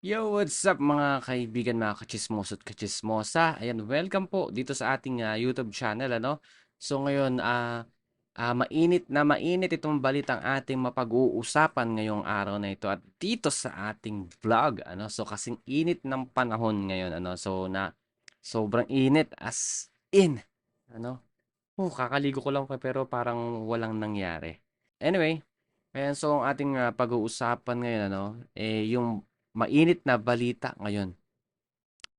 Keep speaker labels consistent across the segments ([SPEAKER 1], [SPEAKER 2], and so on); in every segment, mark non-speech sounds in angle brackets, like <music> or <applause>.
[SPEAKER 1] Yo, what's up mga kaibigan, mga kachismoso at kachismosa? Ayan, welcome po dito sa ating ah, YouTube channel, ano? So ngayon, ah, ah, mainit na mainit itong balitang ating mapag-uusapan ngayong araw na ito at dito sa ating vlog, ano? So kasing init ng panahon ngayon, ano? So na sobrang init as in, ano? Oh, kakaligo ko lang pero parang walang nangyari. Anyway, ayan, so ang ating ah, pag-uusapan ngayon, ano? Eh, yung mainit na balita ngayon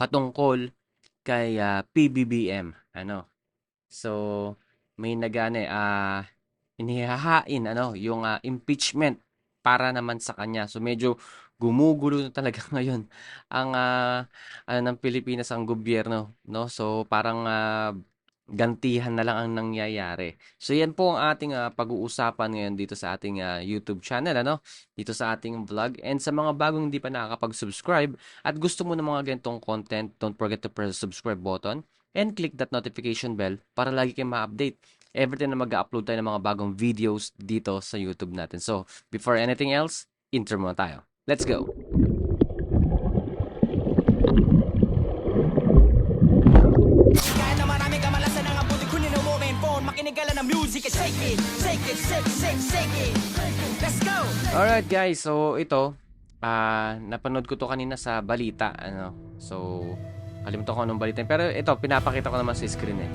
[SPEAKER 1] patungkol kay ah, PBBM. Ano? So, may nagane ah inihahain ano yung ah, impeachment para naman sa kanya. So medyo gumugulo na talaga <laughs> ngayon ang ah, ano ng Pilipinas ang gobyerno, no? So parang ah, gantihan na lang ang nangyayari. So yan po ang ating ah, pag-uusapan ngayon dito sa ating ah, YouTube channel ano, dito sa ating vlog. And sa mga bagong hindi pa nakakapag-subscribe at gusto mo ng mga ganitong content, don't forget to press the subscribe button and click that notification bell para lagi kayong ma-update every time na mag-upload tayo ng mga bagong videos dito sa YouTube natin. So, before anything else, intro muna tayo. Let's go!
[SPEAKER 2] Lang ng music and shake it Shake it, shake, shake, shake it Let's go!
[SPEAKER 1] Alright guys, so ito, ah napanood ko to kanina sa balita, ano. So, kalimutan ko anong balita. Pero ito, pinapakita ko naman sa screen eh.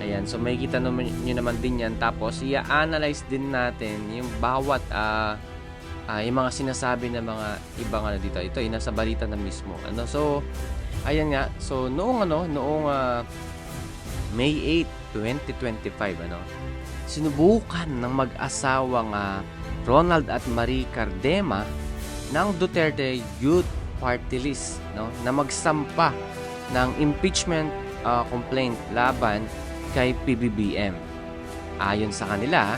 [SPEAKER 1] Ayan, so makikita naman nyo naman din yan. Tapos, i-analyze din natin yung bawat, ah ah, yung mga sinasabi ng mga ibang ano dito. Ito, yung nasa balita na mismo. Ano, so, ayan nga. So, noong ano, noong ah, May 8, 2025, ano, sinubukan ng mag-asawang ah, Ronald at Marie Cardema ng Duterte Youth Party List no, na magsampa ng impeachment ah, complaint laban kay PBBM. Ayon sa kanila,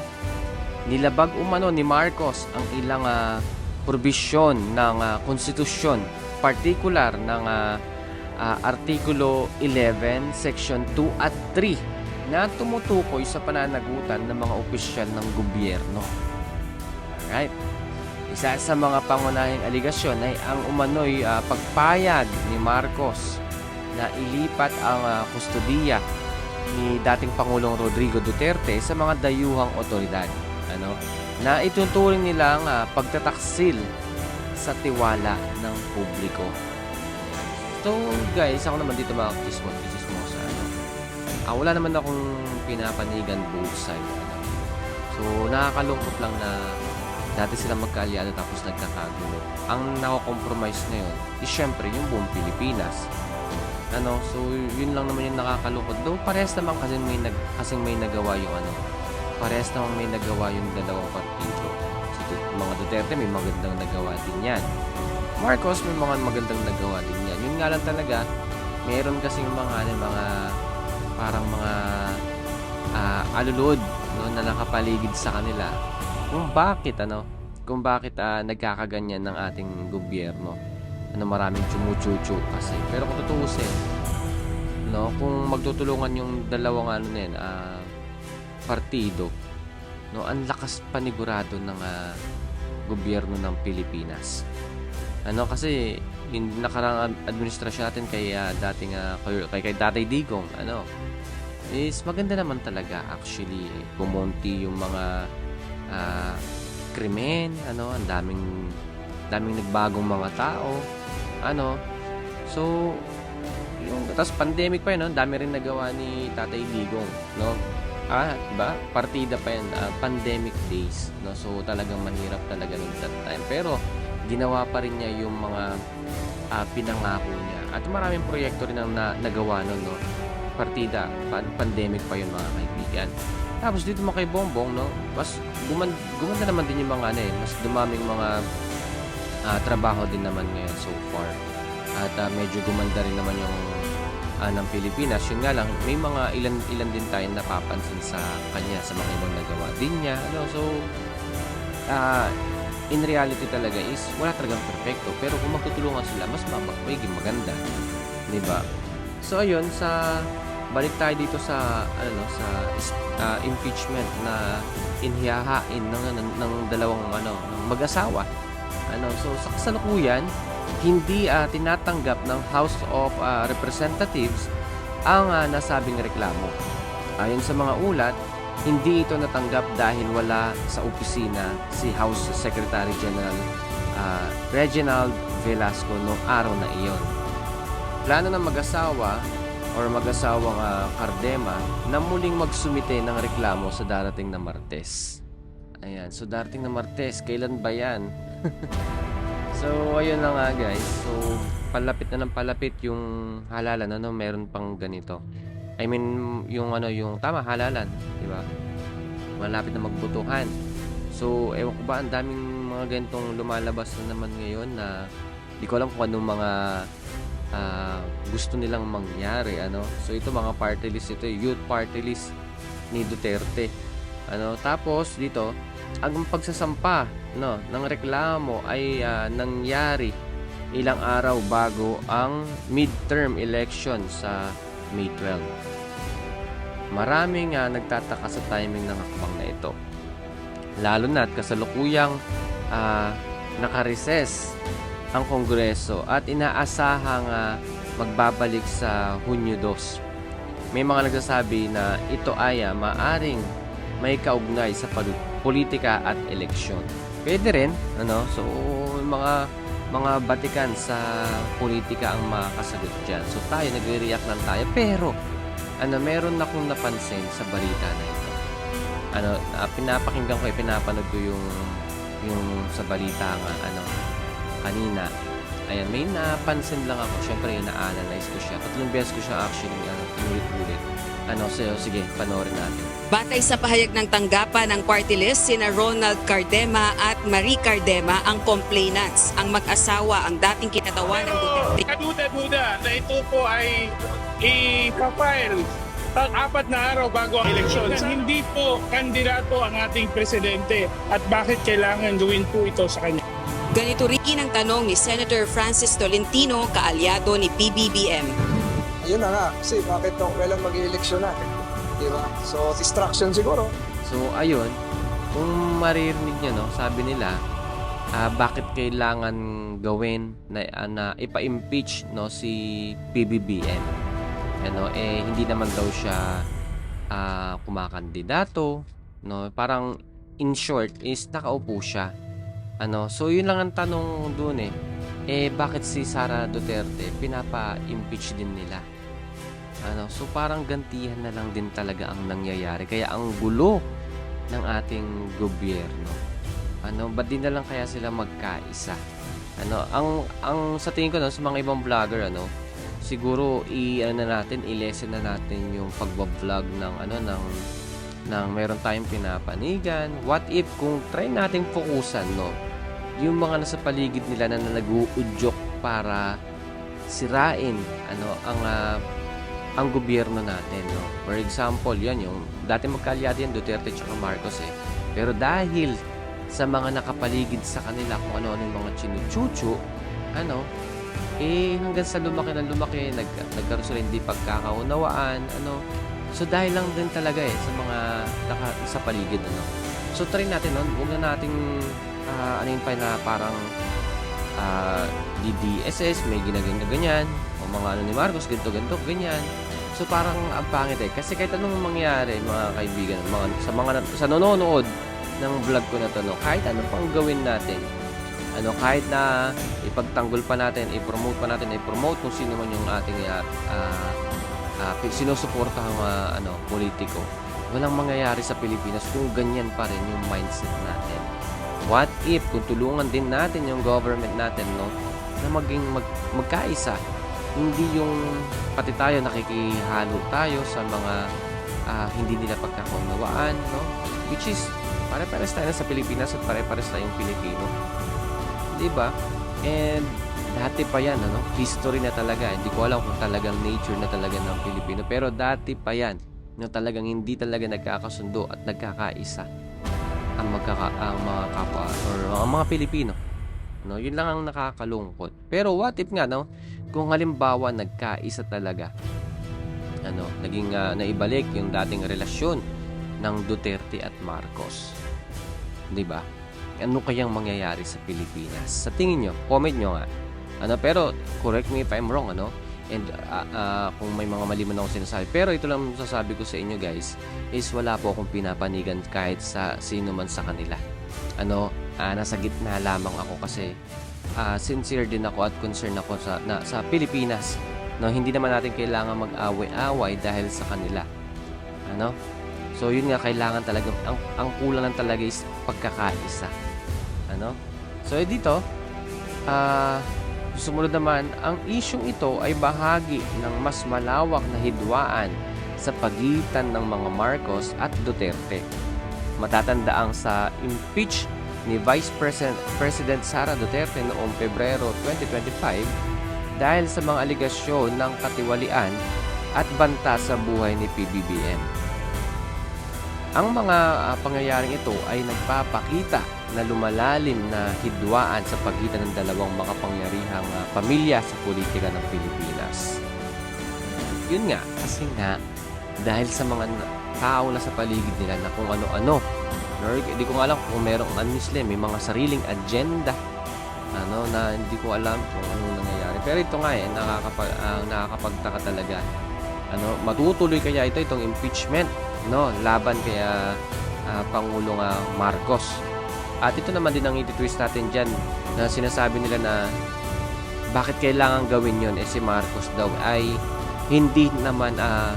[SPEAKER 1] nilabag umano ni Marcos ang ilang ah, probisyon ng ah, konstitusyon, partikular ng ah, ah, Artikulo 11, Section 2 at 3 na tumutukoy sa pananagutan ng mga opisyal ng gobyerno. Alright. Isa sa mga pangunahing aligasyon ay ang umano'y ah, pagpayag ni Marcos na ilipat ang ah, kustodiya ni dating Pangulong Rodrigo Duterte sa mga dayuhang otoridad. Ano? Na ituturing nilang ah, pagtataksil sa tiwala ng publiko. So guys, ako naman dito mga kismo, kismo sa ano. Ah, wala naman akong pinapanigan both side. Ano. So nakakalungkot lang na dati sila magkaaliano tapos nagkakagulo. Ang nako-compromise ngayon is syempre yung buong Pilipinas. Ano, so yun lang naman yung nakakalungkot. Though parehas naman kasi may nag kasing may nagawa yung ano. Parehas naman may nagawa yung dalawang partido. Du- mga Duterte may magandang nagawa din yan. Marcos may mga magandang nagawa din. Yun nga lang talaga, meron kasing mga ano, mga parang mga ah, alulod no, na nakapaligid sa kanila. Kung bakit ano kung bakit ah, nagkakaganyan ng ating gobyerno ano maraming chumuchuchu kasi. Pero kung tutuusin no kung magtutulungan yung dalawang ano na yan, ah, partido no ang lakas panigurado ng ah, gobyerno ng Pilipinas. Ano kasi yung nakarang ad- administrasyon natin kay ah, dating ah, kay, kay, Tatay Digong ano is maganda naman talaga actually bumonti yung mga ah, krimen, ano, ang daming daming nagbagong mga tao, ano. So, yung tapos pandemic pa yun, no? Dami rin nagawa ni Tatay Digong, no? Ah, ba? Partida pa yan, ah, pandemic days, no? So, talagang mahirap talaga nung that time. Pero, ginawa pa rin niya yung mga ah, pinangako niya. At maraming proyekto rin ang na, nagawa nun, no? Partida, pan- pandemic pa yun, mga kaibigan. Tapos dito mga kay Bongbong, no? Mas guman, gumanda naman din yung mga ano eh, mas dumaming mga ah, trabaho din naman ngayon so far. At ah, medyo gumanda rin naman yung ah, ng Pilipinas. Yun nga lang, may mga ilan ilan din tayong napapansin sa kanya sa mga ibang nagawa din niya. Ano? So, ah, in reality talaga is wala talagang perfecto. Pero kung magtutulungan sila, mas mabak, magiging maganda. 'Di ba? So ayun sa balik tayo dito sa ano no, sa ah, impeachment na inhihahain ng, ng, ng dalawang ano ng mag-asawa. Ano, so sa kasalukuyan hindi ah, tinatanggap ng House of ah, Representatives ang ah, nasabing reklamo. Ayon sa mga ulat, hindi ito natanggap dahil wala sa opisina si House Secretary General ah, Reginald Velasco noong araw na iyon. Plano ng mag-asawa or mag-asawang ah, Cardema na muling magsumite ng reklamo sa darating na Martes. Ayan, so darating na Martes, kailan ba yan? <laughs> so, ayun na nga guys. So, palapit na ng palapit yung halalan. Ano, meron pang ganito. I mean, yung ano, yung tama, halalan. Di ba? Malapit na magbutuhan. So, ewan ko ba, ang daming mga ganitong lumalabas na naman ngayon na di ko alam kung anong mga ah, gusto nilang mangyari. Ano? So, ito mga party list ito, youth party list ni Duterte. Ano, tapos dito, ang pagsasampa no ng reklamo ay ah, nangyari ilang araw bago ang midterm election sa May 12. Maraming ah, nagtataka sa timing ng hakbang na ito. Lalo na't kasalukuyang ah, nakareses ang Kongreso at inaasahang ah, magbabalik sa Hunyo 2. May mga nagsasabi na ito ay ah, maaring may kaugnay sa politika at eleksyon. Pwede rin, ano? So, mga mga batikan sa politika ang makakasagot dyan. So, tayo, nagre-react lang tayo. Pero, ano, meron akong napansin sa balita na ito. Ano, ah, pinapakinggan ko, eh, pinapanood ko yung, yung sa balita nga, ano, kanina. Ayan, may napansin lang ako. Siyempre, na-analyze ko siya. Tatlong beses ko siya actually, ano, inulit-ulit. Ano, so, sige, panoorin natin.
[SPEAKER 3] Batay sa pahayag ng tanggapan ng party list, sina Ronald Cardema at Marie Cardema ang complainants. Ang mag-asawa ang dating kinatawan ng Duterte.
[SPEAKER 4] Kaduda-duda na ito po ay i-file ang apat na araw bago ang eleksyon. Hindi po kandidato ang ating presidente at bakit kailangan gawin po ito sa kanya.
[SPEAKER 3] Ganito rin ang tanong ni Senator Francis Tolentino, kaalyado ni PBBM.
[SPEAKER 5] Ayun na nga, kasi bakit nung kailan mag-eleksyon na? Di ba? So, distraction siguro.
[SPEAKER 1] So, ayun, kung maririnig nyo, no, sabi nila, ah, bakit kailangan gawin na, ah, na ipa-impeach no, si PBBM? Ano, eh, hindi naman daw siya ah, kumakandidato. No? Parang, in short, is nakaupo siya. Ano, so, yun lang ang tanong doon eh. Eh, bakit si Sara Duterte pinapa-impeach din nila? Ano, so parang gantihan na lang din talaga ang nangyayari. Kaya ang gulo ng ating gobyerno. Ano, ba't di na lang kaya sila magkaisa? Ano, ang ang sa tingin ko no, sa mga ibang vlogger ano, siguro i ano na natin, i-lessen na natin yung pagba-vlog ng ano ng ng meron tayong pinapanigan. What if kung try nating fokusan no, yung mga nasa paligid nila na nag-uudyok para sirain ano ang ah, ang gobyerno natin. No? For example, yan yung dati magkalyado yan Duterte at Marcos eh. Pero dahil sa mga nakapaligid sa kanila kung ano-ano yung mga chinuchuchu, ano, eh hanggang sa lumaki na lumaki, nag, nagkaroon sila hindi pagkakaunawaan, ano. So dahil lang din talaga eh sa mga naka, sa paligid, ano. So try natin nun, huwag na nating ah, ano yun pa na parang ah, DDSS, may ginaganyan ganyan, o mga ano ni Marcos, ganito, ganito, ganyan. So parang ang pangit eh. Kasi kahit anong mangyari, mga kaibigan, mga, sa mga sa nanonood ng vlog ko na to, no, kahit ano pang gawin natin, ano, kahit na ipagtanggol pa natin, i-promote pa natin, i-promote kung sino man yung ating uh, uh, sinusuportahang uh, ano, politiko. Walang mangyayari sa Pilipinas kung ganyan pa rin yung mindset natin. What if kung tulungan din natin yung government natin, no, na maging mag, magkaisa hindi yung pati tayo nakikihalo tayo sa mga ah, hindi nila pagkakaunawaan, no? Which is, pare-pares tayo sa Pilipinas at pare-pares tayong Pilipino. Di ba? And dati pa yan, ano? History na talaga. Hindi ko alam kung talagang nature na talaga ng Pilipino. Pero dati pa yan, na talagang hindi talaga nagkakasundo at nagkakaisa ang, magkaka, ang mga kapwa or ang mga Pilipino. No, yun lang ang nakakalungkot. Pero what if nga no, kung halimbawa nagkaisa talaga ano, naging ah, naibalik yung dating relasyon ng Duterte at Marcos. 'Di ba? Ano kayang mangyayari sa Pilipinas? Sa tingin nyo, comment nyo nga. Ano, pero correct me if I'm wrong, ano? And ah, ah, kung may mga mali man ako sinasabi. Pero ito lang sasabi ko sa inyo guys, is wala po akong pinapanigan kahit sa sino man sa kanila. Ano, ah, nasa gitna lamang ako kasi ah, sincere din ako at concerned ako sa na, sa Pilipinas. No, hindi naman natin kailangan mag-away-away dahil sa kanila. Ano? So yun nga kailangan talaga ang ang kulang lang talaga is pagkakaisa. Ano? So eh, dito ah sumunod naman, ang isyong ito ay bahagi ng mas malawak na hidwaan sa pagitan ng mga Marcos at Duterte. Matatandaang sa impeach ni Vice President, President Sara Duterte noong Pebrero 2025 dahil sa mga aligasyon ng katiwalian at banta sa buhay ni PBBM. Ang mga ah, pangyayaring ito ay nagpapakita na lumalalim na hidwaan sa pagitan ng dalawang makapangyarihang ah, pamilya sa politika ng Pilipinas. Yun nga, kasi nga, dahil sa mga tao na sa paligid nila na kung ano-ano, no, hindi ko nga alam kung merong ano sila, may mga sariling agenda ano na hindi ko alam kung anong nangyayari. Pero ito nga eh, nakakapag, ah, nakakapagtaka talaga. Ano, matutuloy kaya ito itong impeachment no laban kaya ah, Pangulong ah, Marcos. At ito naman din ang iti-twist natin diyan na sinasabi nila na bakit kailangan gawin yon eh si Marcos daw ay hindi naman ah,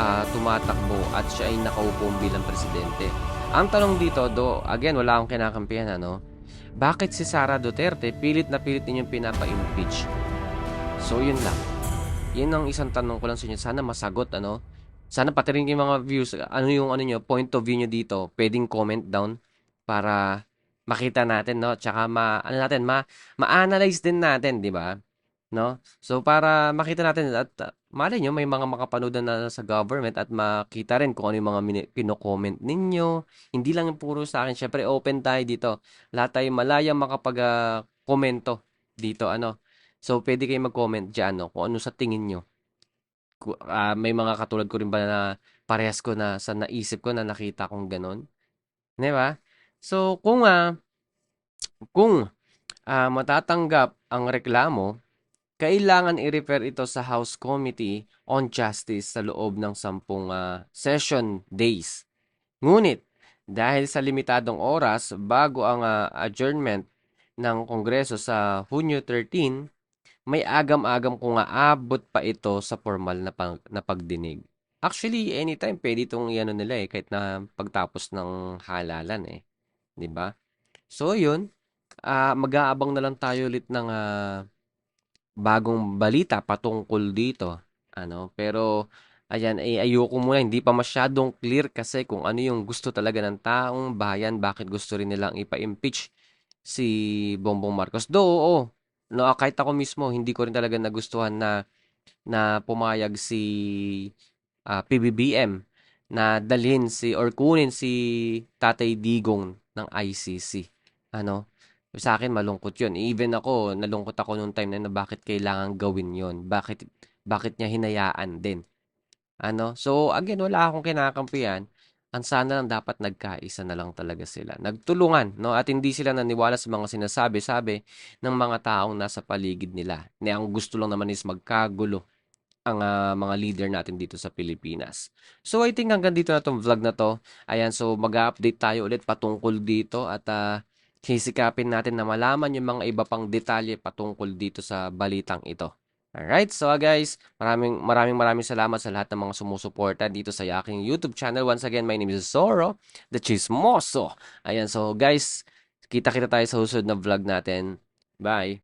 [SPEAKER 1] ah, tumatakbo at siya ay nakaupo bilang presidente. Ang tanong dito, do again wala akong kinakampihan ano, bakit si Sara Duterte pilit na pilit ninyong pinapa-impeach? So yun lang. Yun ang isang tanong ko lang sa inyo. Sana masagot ano. Sana pati rin yung mga views, ano yung ano nyo, point of view nyo dito, pwedeng comment down para makita natin, no? Tsaka ma, ano natin, ma, ma-analyze din natin, di ba? No? So, para makita natin at uh, malay nyo, may mga makapanood na sa government at makita rin kung ano yung mga mini- pino-comment ninyo. Hindi lang puro sa akin. Syempre, open tayo dito. Lahat tayo malaya makapag-komento dito, ano? So, pwede kayo mag-comment dyan, no? Kung ano sa tingin nyo. Ah, may mga katulad ko rin ba na parehas ko na sa naisip ko na nakita kong ganun. Di ba? So, kung ah, kung ah, matatanggap ang reklamo, kailangan i-refer ito sa House Committee on Justice sa loob ng sampung ah, session days. Ngunit, dahil sa limitadong oras bago ang ah, adjournment ng Kongreso sa Hunyo 13, may agam-agam kung aabot pa ito sa formal na, pang, na pagdinig. Actually, anytime pwede itong iano nila eh, kahit na pagtapos ng halalan eh. ba? So, yun. ah mag-aabang na lang tayo ulit ng ah, bagong balita patungkol dito. Ano, pero ayan, eh, ayoko muna, hindi pa masyadong clear kasi kung ano yung gusto talaga ng taong bayan, bakit gusto rin nilang ipa-impeach si Bongbong Marcos. Do, oo. No, ah, kahit ako mismo, hindi ko rin talaga nagustuhan na na pumayag si ah, PBBM na dalhin si or kunin si Tatay Digong ng ICC. Ano? Sa akin malungkot 'yun. Even ako, nalungkot ako nung time na, na bakit kailangan gawin 'yon? Bakit bakit niya hinayaan din? Ano? So again, wala akong kinakampihan. Ang sana lang dapat nagkaisa na lang talaga sila. Nagtulungan, no? At hindi sila naniwala sa mga sinasabi-sabi ng mga taong nasa paligid nila. Na ang gusto lang naman is magkagulo ang ah, mga leader natin dito sa Pilipinas. So I think hanggang dito na tong vlog na to. Ayan, so mag-update tayo ulit patungkol dito at ah, sisikapin natin na malaman yung mga iba pang detalye patungkol dito sa balitang ito. Alright, so ah, guys, maraming maraming maraming salamat sa lahat ng mga sumusuporta dito sa aking YouTube channel. Once again, my name is Zoro, the Chismoso. Ayan, so guys, kita-kita tayo sa susunod na vlog natin. Bye!